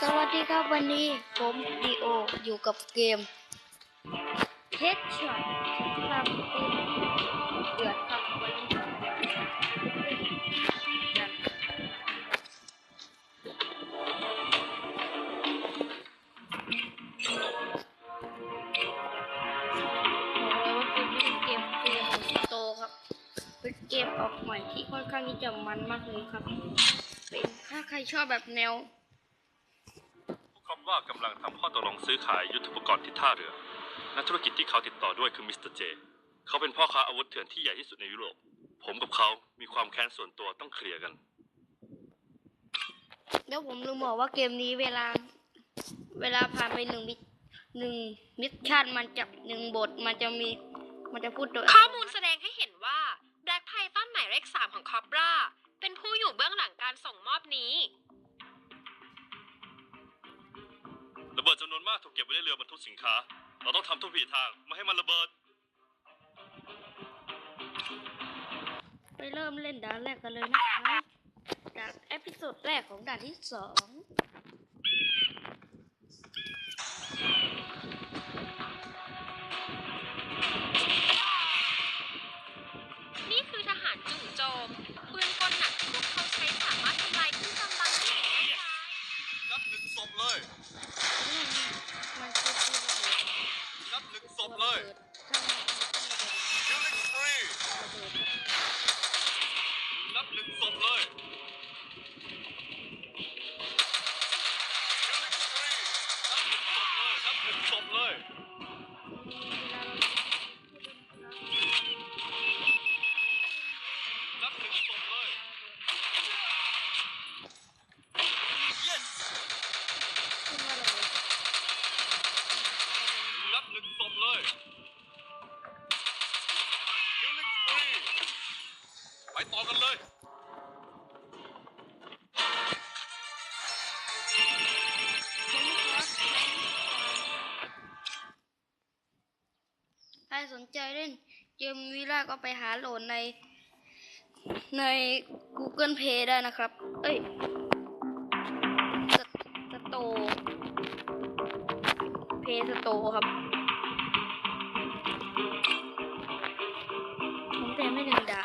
สวัสดีครับวันนี้ผมดีโออยู่กับเกม Headshot ครับเดือดครับวันนี้เกมนี้เป็นเกมเกมของโตครับเป็นเกมออกใหม่ที่ค่อนข้างที่จะมันมากเลยครับ เป็นถ้าใครชอบแบบแนว วกเขาว่ากำลังทำข้อตกลงซื้อขายยุทธปกรณ์ที่ท่าเรือ นักธุรกิจที่เขาติดต่อด้วยคือมิสเตอร์เจ เขาเป็นพ่อค้าอาวุธเถื่อนที่ใหญ่ที่สุดในยุโรป ผมกับเขามีความแค้นส่วนตัวต้องเคลียร์กัน แล้วผมลืมบอกว่าเกมนี้เวลา เวลาผ่านไปหนึ่งมิหนึ่งมิชชั่นมันจะหนึ่งบทมันจะมีมันจะพูดโดยข้อมูลแสดงให้เห็นว่า Black Python หมายเลขสามของ Cobra เป็นผู้อยู่เบื้องหลังการส่ง เก็บไว้ในเรือบรรทุกสินค้า เราต้องทำทุกวิถีทางไม่ให้มันระเบิด ไปเริ่มเล่นด่านแรกกันเลยนะครับด่านเอพิโซดแรกของด่านที่สอง มันคือที่ระเบิดนับหนึ่งศพเลย ถ้ามัน killing spree ระเบิดนับหนึ่งศพเลย killing spree นับหนึ่งศพเลย ไปต่อกันเลย ใครสนใจเล่นเกมวิล่าก็ไปหาโหลดใน ใน Google Play ได้นะครับ เอ้ยสโตเพย์สโตครับ แต่ไม่ถึงดา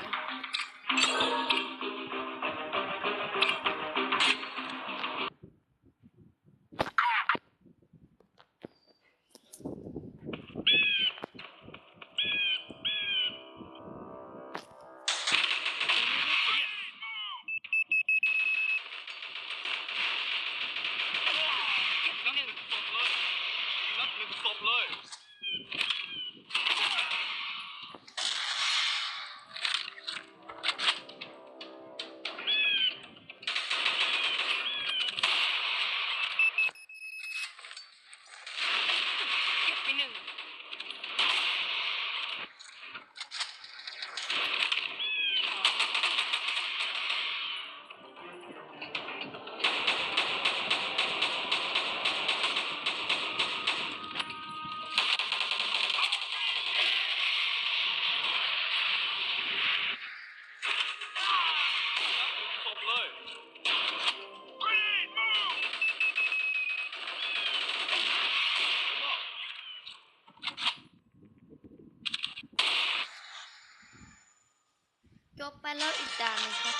จบไปแล้วอีกด่านหนึงครับ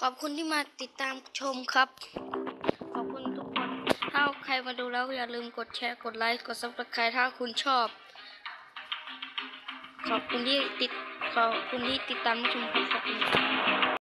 ขอบคุณที่มาติดตามชมครับ ขอบคุณทุกคน ถ้าใครมาดูแล้วอย่าลืมกดแชร์ กดไลค์ กด subscribe ถ้าคุณชอบ ขอบคุณที่ติด ขอบคุณที่ติดตามชมครับขอบคุณครับ